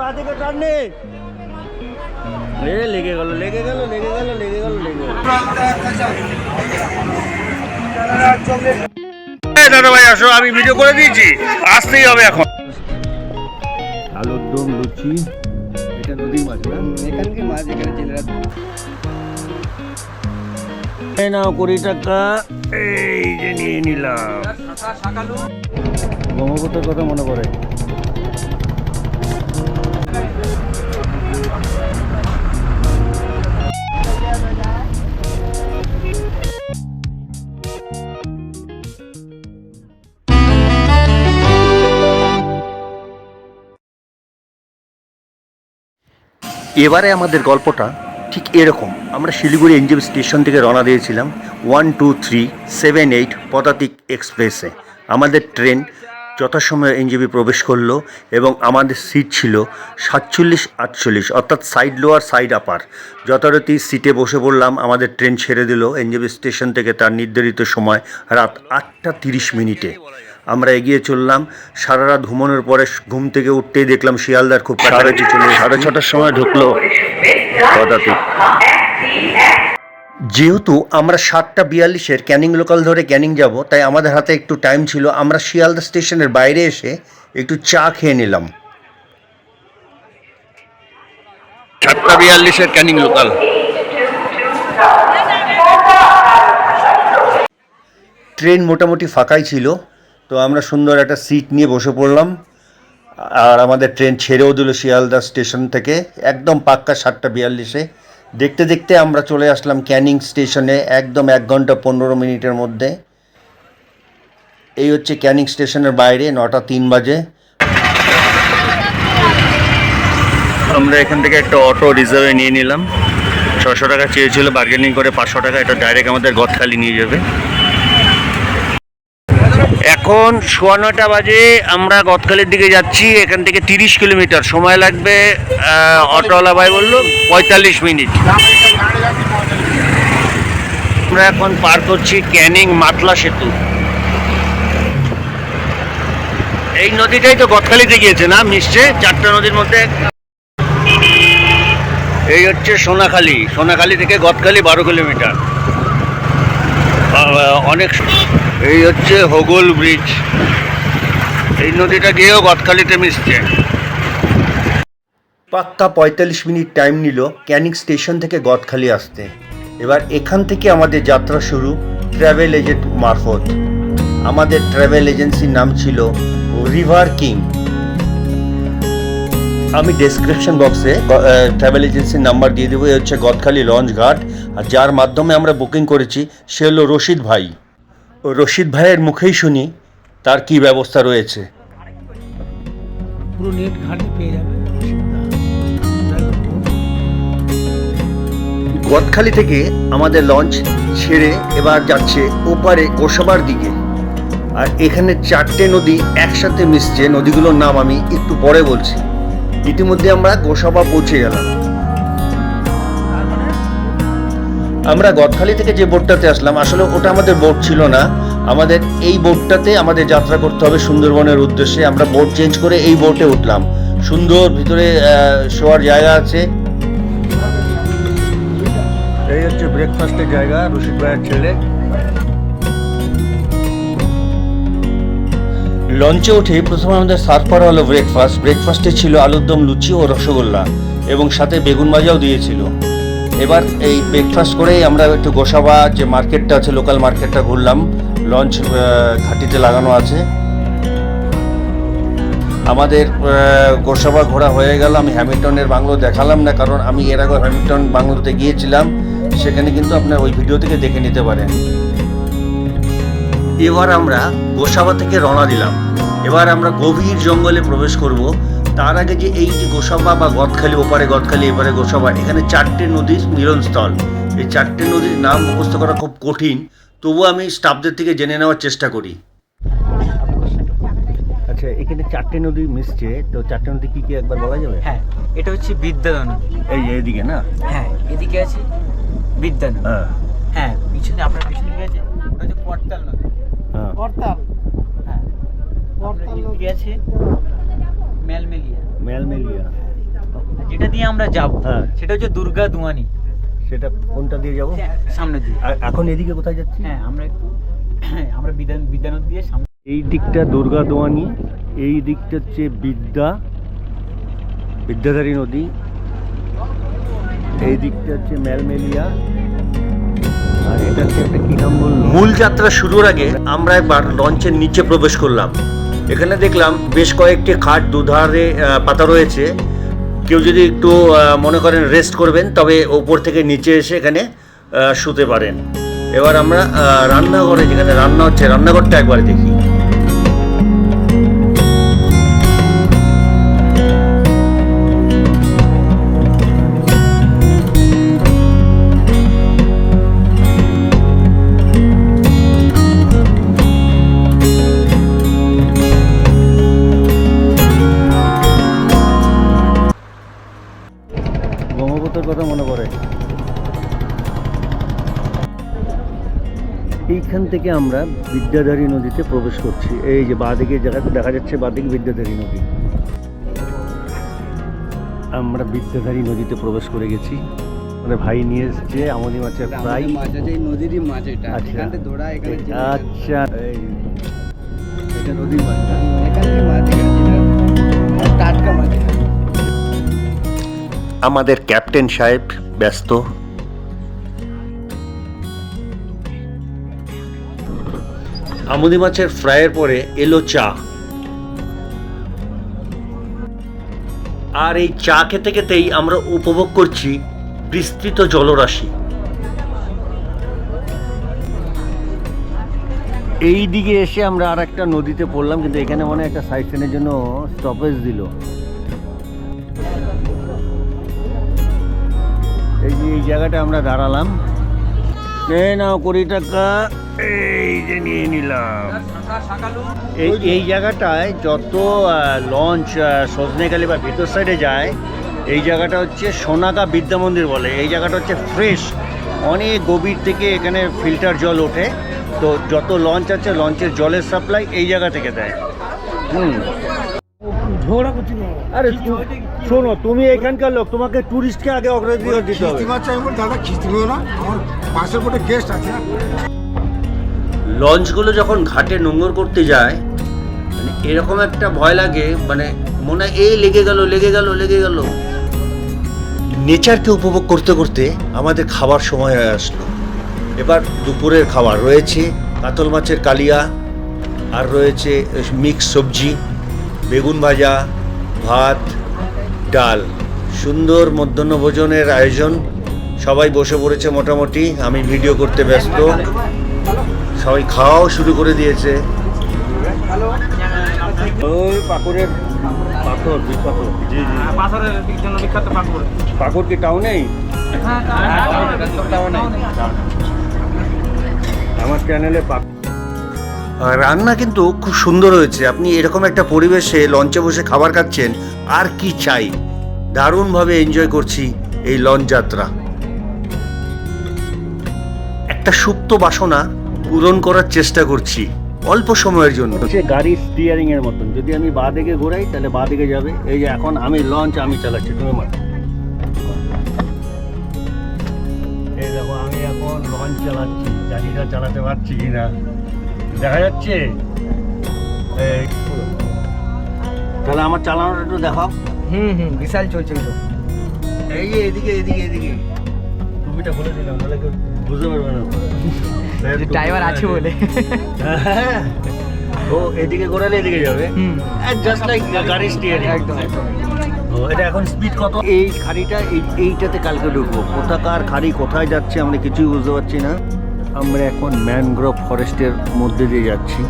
বাদিকে এ লেগে গেল লেগে গেল লেগে গেল লেগে গেল লেগে দাদা ভাই আসো আমি ভিডিও করে দিয়েছি। আসতেই হবে এখন। আলুর দম লুচি এটা নদীর মাছ না? এখানকার মাছ এখানে জেলেরা। এই নাও কুড়ি টাকা। এই যে নিয়ে নিলাম। ব্রহ্মপুত্রের কথা মনে পড়ে। এবারে আমাদের গল্পটা ঠিক এরকম। আমরা শিলিগুড়ি এনজিবি স্টেশন থেকে রওনা দিয়েছিলাম one, two, three, seven, eight Padatik এক্সপ্রেসে। আমাদের ট্রেন যথাসময়ে এনজিবি প্রবেশ করল এবং আমাদের সিট ছিল সাতচল্লিশ, আটচল্লিশ, অর্থাৎ সাইড লোয়ার, সাইড আপার। যথারীতি সিটে বসে পড়লাম, আমাদের ট্রেন ছেড়ে দিল। এনজিবি স্টেশন থেকে তার নির্ধারিত সময় রাত আটটা তিরিশ মিনিটে। আমরা এগিয়ে চললাম। সারা রাত ঘুমানোর পরে ঘুম থেকে উঠতেই দেখলাম শিয়ালদার খুব কাছাকাছি চলে সাড়ে ছটার সময় ঢুকলো পদাতিক যেহেতু আমরা সাতটা বিয়াল্লিশের ক্যানিং লোকাল ধরে ক্যানিং যাব তাই আমাদের হাতে একটু টাইম ছিল। আমরা শিয়ালদা স্টেশনের বাইরে এসে একটু চা খেয়ে নিলাম। সাতটা বিয়াল্লিশের ক্যানিং লোকাল। ট্রেন মোটামুটি ফাঁকাই ছিল। তো আমরা সুন্দর একটা সিট নিয়ে বসে পড়লাম। আর আমাদের ট্রেন ছেড়েও দিল শিয়ালদা স্টেশন থেকে। একদম পাক্কা সাতটা বিয়াল্লিশে। দেখতে দেখতে আমরা চলে আসলাম ক্যানিং স্টেশনে একদম এক ঘণ্টা পনেরো মিনিটের মধ্যে। এই হচ্ছে ক্যানিং স্টেশনের বাইরে, নটা তিন বাজে। আমরা এখান থেকে একটা অটো রিজার্ভে নিয়ে নিলাম। ছশো টাকা চেয়েছিল বার্গেনিং করে পাঁচশো টাকা, এটা ডাইরেক্ট আমাদের গদখালি নিয়ে যাবে। এখন সোয়া নটা বাজে, আমরা গতকালের দিকে যাচ্ছি, এখান থেকে তিরিশ কিলোমিটার। সময় লাগবে অটোওয়ালা ভাই বলল, পঁয়তাল্লিশ মিনিট। আমরা এখন পার করছি ক্যানিং মাতলা সেতু। এই নদীটাই তো গদখালিতে গিয়েছে না মিশছে চারটা নদীর মধ্যে এই হচ্ছে সোনাখালী। সোনাখালী থেকে গদখালি বারো কিলোমিটার। অনেক এই হচ্ছে হোগল ব্রিজ। এই নদীটা গিয়েও গদখালিতে মিশছে। পাক্কা পঁয়তাল্লিশ মিনিট টাইম নিল ক্যানিং স্টেশন থেকে গদখালি আসতে। এবার এখান থেকে আমাদের যাত্রা শুরু ট্রাভেল এজেন্ট মারফত। আমাদের ট্রাভেল এজেন্সির নাম ছিল রিভার কিং আমি ডেসক্রিপশন বক্সে ট্রাভেল এজেন্সির নাম্বার দিয়ে দেবো। হচ্ছে গদখালি লঞ্চ ঘাট। আর যার মাধ্যমে আমরা বুকিং করেছি, সে হলো রশিদ ভাই। রশিদ ভাইয়ের মুখেই শুনি তার কি ব্যবস্থা রয়েছে? পুরো নেট ঘাটে পেয়ে যাবে গদখালি থেকে আমাদের লঞ্চ ছেড়ে এবার যাচ্ছে ওপারে গোসাবার দিকে। আর এখানে চারটে নদী একসাথে মিশছে নদীগুলোর নাম আমি একটু পরে বলছি। ইতিমধ্যে আমরা গোসাবা পৌঁছে গেলাম। আমরা গদখালি থেকে যে বোটটাতে আসলাম আসলে ওটা আমাদের বোট ছিল না। আমাদের এই বোটটাতে আমাদের যাত্রা করতে হবে সুন্দরবনের উদ্দেশ্যে। আমরা বোট চেঞ্জ করে এই বোটে উঠলাম। সুন্দর ভিতরে শোয়ার জায়গা আছে। এই হচ্ছে ব্রেকফাস্টের জায়গা রশিদ ভাইয়ের ছেলে। লঞ্চে উঠে প্রথমে আমাদের সার্ভ করা হলো ব্রেকফাস্ট ব্রেকফাস্টে ছিল আলুর দম লুচি ও রসগোল্লা এবং সাথে বেগুন ভাজাও দিয়েছিল। এবার এই ব্রেকফাস্ট করেই আমরা একটু গোসাবা যে মার্কেটটা আছে লোকাল মার্কেটটা ঘুরলাম। লঞ্চ ঘাটিতে লাগানো আছে। আমাদের গোসাবা ঘোরা হয়ে গেল। আমি হ্যামিল্টনের বাংলো দেখালাম না, কারণ আমি এর আগে হ্যামিল্টন বাংলোতে গিয়েছিলাম। সেখানে কিন্তু আপনার ওই ভিডিও থেকে দেখে নিতে পারেন। এবার আমরা গোসাবা থেকে রওনা দিলাম। এবার আমরা গভীর জঙ্গলে প্রবেশ করব। তার আগে যে এই যে গোসাবা বা গদখালি ওপারে গদখালি এপারে গোসাবা এখানে চারটে নদীর মিলনস্থল। এই চারটে নদীর নাম মুখস্থ করা খুব কঠিন তবুও আমি স্টাফদের থেকে জেনে নেওয়ার চেষ্টা করি। আচ্ছা এখানে চারটে নদী মিশছে তো চারটে নদী কি কি একবার বলা যাবে? হ্যাঁ এটা হচ্ছে বিদ্যাধন এই এইদিকে না? হ্যাঁ এদিকে আছে বিদ্যাধন হ্যাঁ। হ্যাঁ পিছনে আপনার পিছনে দিকে আছে? ওটা হচ্ছে পর্তাল নদী। হ্যাঁ। পর্তাল। হ্যাঁ এদিকে আছে। ম্যালমেলিয়া ম্যালমেলিয়া যেটা দিয়ে আমরা যাব হ্যাঁ। সেটা হচ্ছে দুর্গা দুয়ানি সেটা কোনটা দিয়ে যাব? সামনে দিয়ে এখন এদিকে কোথায় যাচ্ছি? হ্যাঁ আমরা একটু আমরা বিধান বিদ্যানদ দিয়ে সামনে এই দিকটা দুর্গা দোয়ানি এই দিকটা হচ্ছে বিদ্যা বিদ্যাধারী নদী। এই দিকটা হচ্ছে ম্যালমেলিয়া আর এটা হচ্ছে একটা কি নাম বলল? মূল যাত্রা শুরুর আগে আমরা একবার লঞ্চের নিচে প্রবেশ করলাম। এখানে দেখলাম বেশ কয়েকটি খাট দুধারে পাতা রয়েছে। কেউ যদি একটু মনে করেন রেস্ট করবেন, তবে ওপর থেকে নিচে এসে এখানে শুতে পারেন। এবার আমরা রান্নাঘরে যেখানে রান্না হচ্ছে, রান্নাঘরটা একবার দেখি। ব্রহ্মপুত্রের কথা মনে পড়ে। এইখান থেকে আমরা বিদ্যাধারী নদীতে প্রবেশ করছি। এই যে বাঁদিকে জায়গাতে দেখা যাচ্ছে বাঁদিকে বিদ্যাধারী নদী। আমরা বিদ্যাধারী নদীতে প্রবেশ করে গেছি। মানে ভাই নিয়ে এসছে আমদি মাছের ফ্রাই মাছ নদীরই মাছ এটা আচ্ছা। আচ্ছা। এটা নদীর মাছ টাটকা মাছ। আমাদের ক্যাপ্টেন সাহেব ব্যস্ত। আমুদি মাছের ফ্রাইয়ের পরে এলো চা। আর এই চা খেতে খেতেই আমরা উপভোগ করছি বিস্তৃত জলরাশি। এই দিকে এসে আমরা আর একটা নদীতে পড়লাম কিন্তু এখানে মনে হয় একটা সাইড ট্রেনের জন্য স্টপেজ দিল। এই যে এই জায়গাটা আমরা দাঁড়ালাম। নে নাও কুড়ি টাকা। এই যে নিয়ে নিলাম। এই এই জায়গাটায় যত লঞ্চ সজনেখালি বা ভিতর সাইডে যায়, এই জায়গাটা হচ্ছে সোনাকা বিদ্যা মন্দির বলে। এই জায়গাটা হচ্ছে ফ্রেশ অনেক গভীর থেকে এখানে ফিল্টার জল ওঠে। তো যত লঞ্চ আছে লঞ্চের জলের সাপ্লাই এই জায়গা থেকে দেয়। হুম। আরে তু- শোনো তুমি এখানকার লোক তোমাকে টুরিস্টকে আগে অগ্রাধিকার দিতে হবে। চাই বলে দাদা খিস্তি না আমার পাশের বোটে গেস্ট আছে। লঞ্চগুলো যখন ঘাটে নোংর করতে যায় মানে এরকম একটা ভয় লাগে মানে মনে হয় এই লেগে গেল লেগে গেল লেগে গেল। নেচারকে উপভোগ করতে করতে আমাদের খাবার সময় হয়ে আসলো। এবার দুপুরের খাবার রয়েছে কাতল মাছের কালিয়া আর রয়েছে মিক্স সবজি। বেগুন ভাজা ভাত ডাল। সুন্দর মধ্যাহ্ন ভোজনের আয়োজন। সবাই বসে পড়েছে মোটামুটি। আমি ভিডিও করতে ব্যস্ত। সবাই খাওয়াও শুরু করে দিয়েছে। ওই পাকুড়ের পাথর বীজ পাথর। জি জি। পাথরের জন্য বিখ্যাত পাকুড়। পাকুড় কি টাউনেই আমার চ্যানেলে রান্না কিন্তু খুব সুন্দর হয়েছে। আপনি এরকম একটা পরিবেশে লঞ্চে বসে খাবার খাচ্ছেন, আর কি চাই? দারুণভাবে এনজয় করছি এই লঞ্চ যাত্রা। একটা সুপ্ত বাসনা পূরণ করার চেষ্টা করছি, অল্প সময়ের জন্য। হচ্ছে গাড়ি স্টিয়ারিং এর মতন। যদি আমি বা দিকে ঘোরাই, তাহলে বা দিকে যাবে। এই যে এখন আমি লঞ্চ, আমি চালাচ্ছি, তুমি মা এই দেখো, আমি এখন লঞ্চ চালাচ্ছি। জানিটা চালাতে পারছি কিনা? দেখা যাচ্ছে? তাহলে আমার চালানোটা একটু দেখাও। হুম হুম বিশাল চলছে তো এই এদিকে এদিকে এদিকে। টুপিটা খুলে দিলাম তাহলে কেউ বুঝতে পারবে না। ড্রাইভার আছে বলে। ও এদিকে ঘোরালে এদিকে যাবে? হুম। জাস্ট লাইক গাড়ি স্টিয়ারিং একদম একদম। ও এটা এখন স্পিড কত? এই খাড়িটা এই এইটাতে কালকে ঢুকবো। কোথাকার খাড়ি কোথায় যাচ্ছে আমরা কিছুই বুঝতে পারছি না। আমরা এখন ম্যানগ্রোভ ফরেস্টের মধ্যে দিয়ে যাচ্ছি।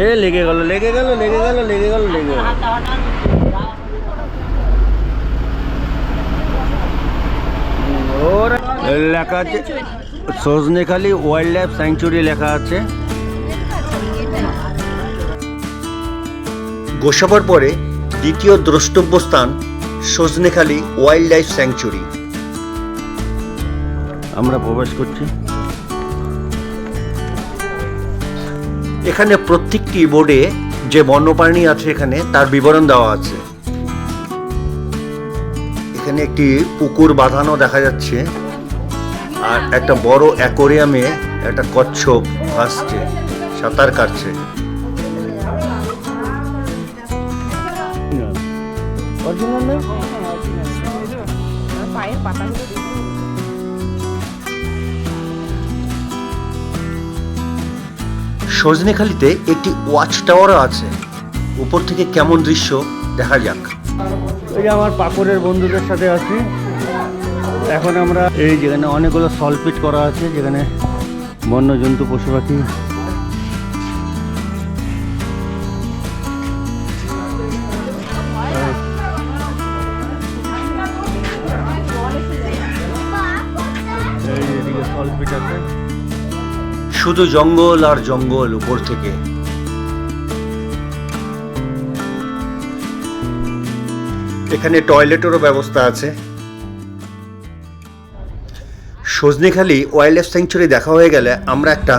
এ, লেগে লেগে লেগে লেগে লেগে লেখা আছে সজনেখালি ওয়াইল্ড লাইফ স্যাংচুরি লেখা আছে। গোসাবার পরে দ্বিতীয় দ্রষ্টব্য স্থান সজনেখালি ওয়াইল্ড লাইফ স্যাংচুরি। আমরা প্রবেশ করছি। এখানে প্রত্যেকটি বোর্ডে যে বন্যপ্রাণী আছে এখানে তার বিবরণ দেওয়া আছে। এখানে একটি পুকুর বাঁধানো দেখা যাচ্ছে আর একটা বড় অ্যাকোরিয়ামে একটা কচ্ছপ ভাসছে সাঁতার কাটছে। পায়ের পাতাগুলো দেখুন সজনেখালিতে একটি ওয়াচ টাওয়ারও আছে। উপর থেকে কেমন দৃশ্য দেখা যাক। এই আমার পাকড়ের বন্ধুদের সাথে আছি। এখন আমরা এই যেখানে অনেকগুলো সলপিট করা আছে যেখানে বন্য জন্তু পশু পাখি শুধু জঙ্গল আর জঙ্গল উপর থেকে। এখানে টয়লেটেরও ব্যবস্থা আছে। সজনেখালি ওয়াইল্ড লাইফ স্যাংচুরি দেখা হয়ে গেলে আমরা একটা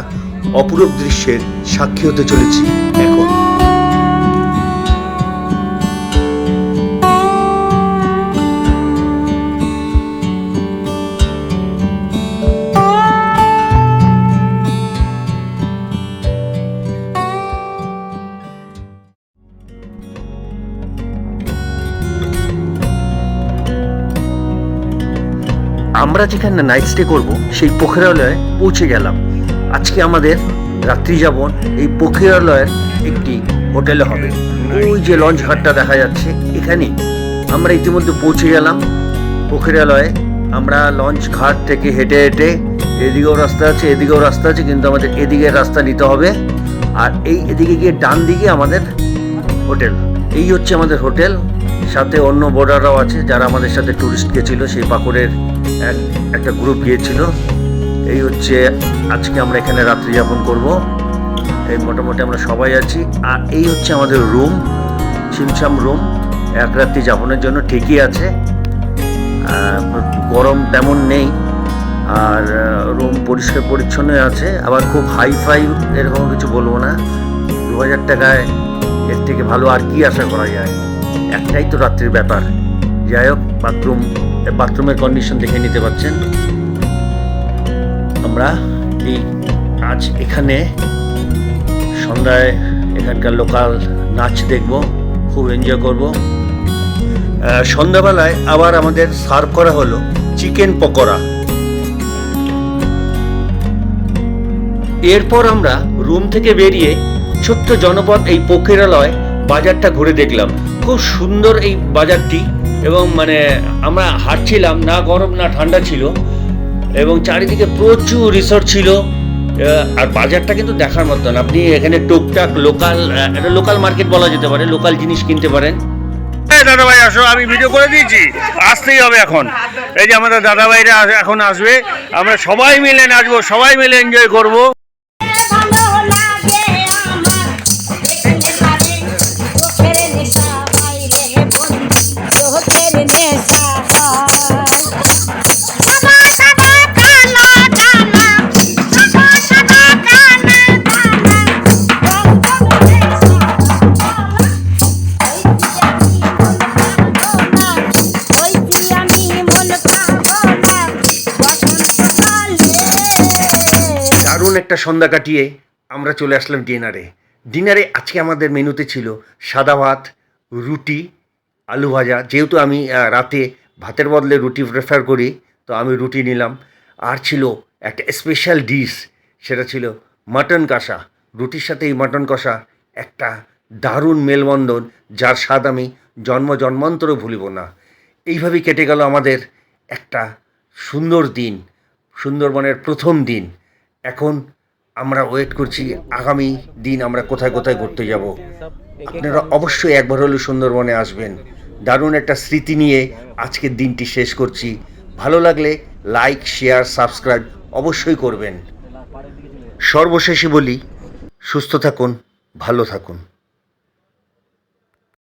অপরূপ দৃশ্যের সাক্ষী হতে চলেছি। এখন আমরা যেখানে নাইট স্টে করব সেই পোখরালয়ে পৌঁছে গেলাম। আজকে আমাদের রাত্রি যাপন এই পোখরালয়ের একটি হোটেলে হবে। ওই যে লঞ্চ ঘাটটা দেখা যাচ্ছে এখানেই আমরা ইতিমধ্যে পৌঁছে গেলাম। পোখরালয়ে আমরা লঞ্চ ঘাট থেকে হেঁটে হেঁটে এদিকেও রাস্তা আছে এদিকেও রাস্তা আছে কিন্তু আমাদের এদিকের রাস্তা নিতে হবে। আর এই এদিকে গিয়ে ডান দিকে আমাদের হোটেল। এই হচ্ছে আমাদের হোটেল। সাথে অন্য বোর্ডাররাও আছে যারা আমাদের সাথে ট্যুরিস্ট গেছিল, সেই পাকুড়ের এক, একটা গ্রুপ গিয়েছিল। এই হচ্ছে আজকে আমরা এখানে রাত্রি যাপন করব। এই মোটামুটি আমরা সবাই আছি। আর এই হচ্ছে আমাদের রুম ছিমছাম রুম এক রাত্রি যাপনের জন্য ঠিকই আছে। গরম তেমন নেই। আর রুম পরিষ্কার পরিচ্ছন্ন আছে। আবার খুব হাই ফাই এরকম কিছু বলব না। দু হাজার টাকায় এর থেকে ভালো আর কি আশা করা যায়? একটাই তো রাত্রির ব্যাপার। যাই হোক, বাথরুম বাথরুমের কন্ডিশন দেখে নিতে পারছেন। আমরা এই আজ এখানে সন্ধ্যায় এখানকার লোকাল নাচ দেখব, খুব এনজয় করব। সন্ধ্যাবেলায় আবার আমাদের সার্ভ করা হলো চিকেন পকোড়া। এরপর আমরা রুম থেকে বেরিয়ে ছোট্ট জনপদ এই পোখেরালয় বাজারটা ঘুরে দেখলাম। খুব সুন্দর এই বাজারটি এবং মানে আমরা হাঁটছিলাম, না গরম না ঠান্ডা ছিল এবং চারিদিকে প্রচুর রিসর্ট ছিল। আর বাজারটা কিন্তু দেখার মতন। আপনি এখানে টুকটাক লোকাল এটা লোকাল মার্কেট বলা যেতে পারে, লোকাল জিনিস কিনতে পারেন। দাদা ভাই আসো, আমি ভিডিও করে দিয়েছি। আসতেই হবে এখন। এই যে আমাদের দাদা ভাইরা এখন আসবে। আমরা সবাই মিলে নাচবো, সবাই মিলে এনজয় করব। একটা সন্ধ্যা কাটিয়ে আমরা চলে আসলাম ডিনারে। ডিনারে আজকে আমাদের মেনুতে ছিল সাদা ভাত, রুটি, আলু ভাজা। যেহেতু আমি রাতে ভাতের বদলে রুটি প্রেফার করি, তো আমি রুটি নিলাম। আর ছিল একটা স্পেশাল ডিশ সেটা ছিল মাটন কষা। রুটির সাথে এই মাটন কষা একটা দারুণ মেলবন্ধন, যার স্বাদ আমি জন্ম জন্মান্তরও ভুলিব না। এইভাবেই কেটে গেল আমাদের একটা সুন্দর দিন, সুন্দরবনের প্রথম দিন। এখন আমরা ওয়েট করছি আগামী দিন আমরা কোথায় কোথায় ঘুরতে যাব। আপনারা অবশ্যই একবার হলেও সুন্দরবনে আসবেন। দারুণ একটা স্মৃতি নিয়ে আজকের দিনটি শেষ করছি। ভালো লাগলে লাইক শেয়ার সাবস্ক্রাইব অবশ্যই করবেন। সর্বশেষে বলি, সুস্থ থাকুন, ভালো থাকুন।